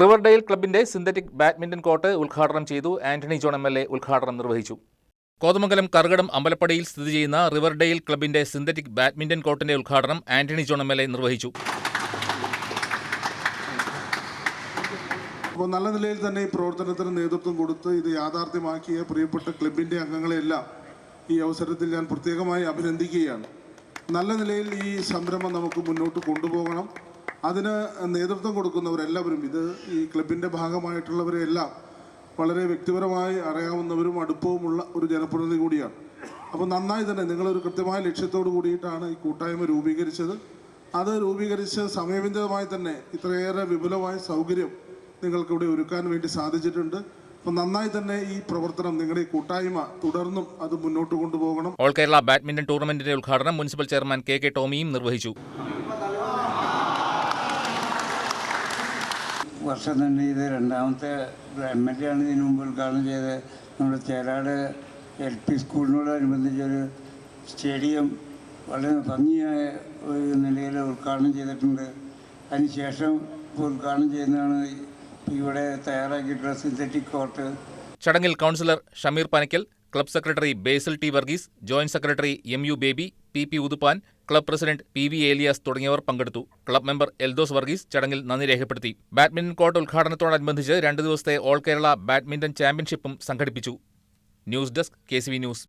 റിവർഡെയിൽ ക്ലബിന്റെ synthetic badminton court ഉദ്ഘാടനം ചെയ്തു Antony John M L A ഉദ്ഘാടനം നിർവഹിച്ചു. കോതമംഗലം കറുകടം അമ്പലപ്പടിയിൽ സ്ഥിതി ചെയ്യുന്ന റിവർഡെയിൽ ക്ലബിന്റെ സിന്തറ്റിക് ബാഡ്മിന്റൺ കോർട്ടിന്റെ ഉദ്ഘാടനം Antony John M L A നിർവഹിച്ചു. അപ്പോൾ നല്ല നിലയിൽ തന്നെ ഈ പ്രവർത്തനത്തിന് നേതൃത്വം കൊടുത്ത് ഇത് യാഥാർത്ഥ്യമാക്കിയ പ്രിയപ്പെട്ട ക്ലബിന്റെ അംഗങ്ങളെല്ലാം ഈ അവസരത്തിൽ ഞാൻ പ്രത്യേകമായി അഭിനന്ദിക്കുകയാണ്. നല്ല നിലയിൽ ഈ സംരംഭം നമുക്ക് മുന്നോട്ട് കൊണ്ടുപോകണം. അതിന് നേതൃത്വം കൊടുക്കുന്നവരെല്ലാവരും ഇത് ഈ ക്ലബിന്റെ ഭാഗമായിട്ടുള്ളവരെല്ലാം വളരെ വ്യക്തിപരമായി അറിയാവുന്നവരും അടുപ്പവുമുള്ള ഒരു ജനപ്രതിനിധി കൂടിയാണ്. അപ്പോൾ നന്നായി തന്നെ നിങ്ങളൊരു കൃത്യമായ ലക്ഷ്യത്തോട് കൂടിയിട്ടാണ് ഈ കൂട്ടായ്മ രൂപീകരിച്ചത്. അത് രൂപീകരിച്ച് സമയബന്ധിതമായി തന്നെ ഇത്രയേറെ വിപുലമായ സൗകര്യം നിങ്ങൾക്കിവിടെ ഒരുക്കാൻ വേണ്ടി സാധിച്ചിട്ടുണ്ട്. അപ്പോൾ നന്നായി തന്നെ ഈ പ്രവർത്തനം നിങ്ങളുടെ കൂട്ടായ്മ തുടർന്നും അത് മുന്നോട്ട് കൊണ്ടുപോകണം. ഓൾ കേരള ബാഡ്മിന്റൺ ടൂർണമെന്റിന്റെ ഉദ്ഘാടനം മുനിസിപ്പൽ ചെയർമാൻ കെ കെ ടോമിയും നിർവഹിച്ചു. വർഷം തന്നെ ഇത് രണ്ടാമത്തെ എം എൽ എ ആണ് ഇതിനു മുമ്പ് ഉദ്ഘാടനം ചെയ്തത്. നമ്മുടെ ചേരാട് എൽ പി സ്കൂളിനോടനുബന്ധിച്ചൊരു സ്റ്റേഡിയം വളരെ ഭംഗിയായ ഒരു നിലയിൽ ഉദ്ഘാടനം ചെയ്തിട്ടുണ്ട്. അതിനുശേഷം ഉദ്ഘാടനം ചെയ്യുന്നതാണ് ഇവിടെ തയ്യാറാക്കിയിട്ടുള്ള സിന്തറ്റിക് കോർട്ട് ചടങ്ങിൽ councillor Shameer Panakkal club secretary Basil T Varghese joint secretary M U Baby P P Uthuppan club president P V Elias തുടങ്ങിയവർ പങ്കെടുത്തു. ക്ലബ് മെമ്പർ എൽദോസ് വർഗീസ് ചടങ്ങിൽ നന്ദി രേഖപ്പെടുത്തി. ബാഡ്മിന്റൺ കോർട്ട് ഉദ്ഘാടനത്തോടനുബന്ധിച്ച് രണ്ട് ദിവസത്തെ ഓൾ കേരള ബാഡ്മിന്റൺ ചാമ്പ്യൻഷിപ്പും സംഘടിപ്പിച്ചു. News desk K news.